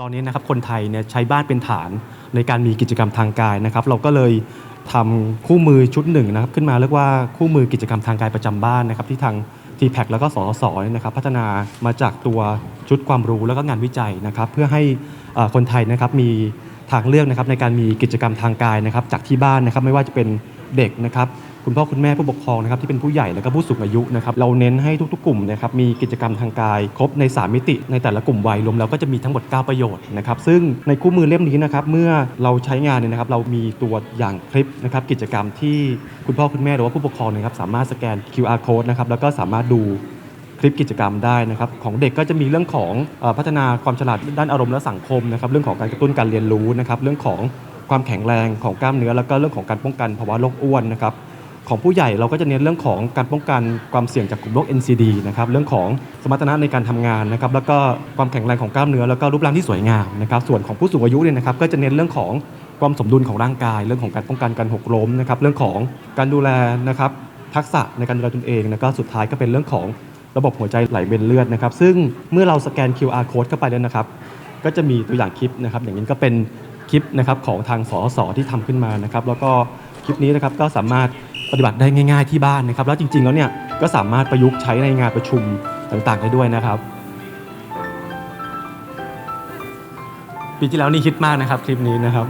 ตอนนี้นะครับคนไทยเนี่ยใช้บ้านเป็นฐานในการมีกิจกรรมทางกายนะครับเราก็เลยทำคู่มือชุดหนึ่งนะครับขึ้นมาเรียกว่าคู่มือกิจกรรมทางกายประจำบ้านนะครับที่ทาง t p a c แล้วก็สสสเนี่ยนะครับพัฒนามาจากตัวชุดความรู้แล้วก็งานวิจัยนะครับเพื่อให้เอ่อคนไทยนะครับมีทางเลือกนะครับในการมีกิจกรรมทางกายนะครับจากที่บ้านนะครับไม่ว่าจะเป็น ด็กนะครับคุณพ่อคุณแม่ผู้ปกครองนะครับที่เป็นผู้ใหญ่แล้วก็ผู้สูงอายุนะครับเราเน้นให้ทุกๆ กลุ่มนะครับมีกิจกรรมทางกาย ครบใน 3 มิติ ในแต่ละกลุ่มวัยรวมแล้วก็จะมีทั้งหมด 9 ประโยชน์นะครับซึ่งในคู่มือเล่มนี้นะครับเมื่อเราใช้งานเนี่ยนะครับเรามีตัวอย่างคลิปนะครับกิจกรรมที่คุณพ่อคุณแม่หรือว่าผู้ปกครองนะครับสามารถสแกน QR code นะครับแล้วก็สามารถดูคลิปกิจกรรมได้นะครับของเด็กก็จะมีเรื่องของพัฒนาความฉลาดด้านอารมณ์และสังคมนะครับเรื่องของการกระตุ้นการเรียนรู้นะครับเรื่องของ ความแข็งแรงของกล้ามเนื้อ แล้วก็เรื่องของการป้องกันภาวะโรคอ้วนนะครับของผู้ใหญ่เราก็จะเน้นเรื่องของการป้องกันความเสี่ยงจากกลุ่มโรค NCD นะครับเรื่องของสมรรถนะในการทำงานนะครับแล้วก็ความแข็งแรงของกล้ามเนื้อแล้วก็รูปร่างที่สวยงามนะครับส่วนของผู้สูงอายุเนี่ยนะครับก็จะเน้นเรื่องของความสมดุลของร่างกาย เรื่องของการป้องกันการหกล้มนะครับเรื่องของการดูแลนะครับทักษะในการดูแลตนเองแล้วก็สุดท้ายก็เป็นเรื่องของระบบหัวใจไหลเวียนเลือดนะครับซึ่งเมื่อเราสแกน QR code เข้าไปแล้วนะครับก็จะมีตัวอย่างคลิปนะครับอย่างนี้ก็เป็น คลิปนะครับของทางสสที่ทำขึ้นมานะครับแล้วก็คลิปนี้นะครับก็สามารถปฏิบัติได้ง่าย ๆที่บ้านนะครับ แล้วจริงๆแล้วเนี่ยก็สามารถประยุกต์ใช้ในงานประชุมต่างๆได้ด้วยนะครับ ปีที่แล้วนี่ฮิตมากนะครับคลิปนี้นะครับ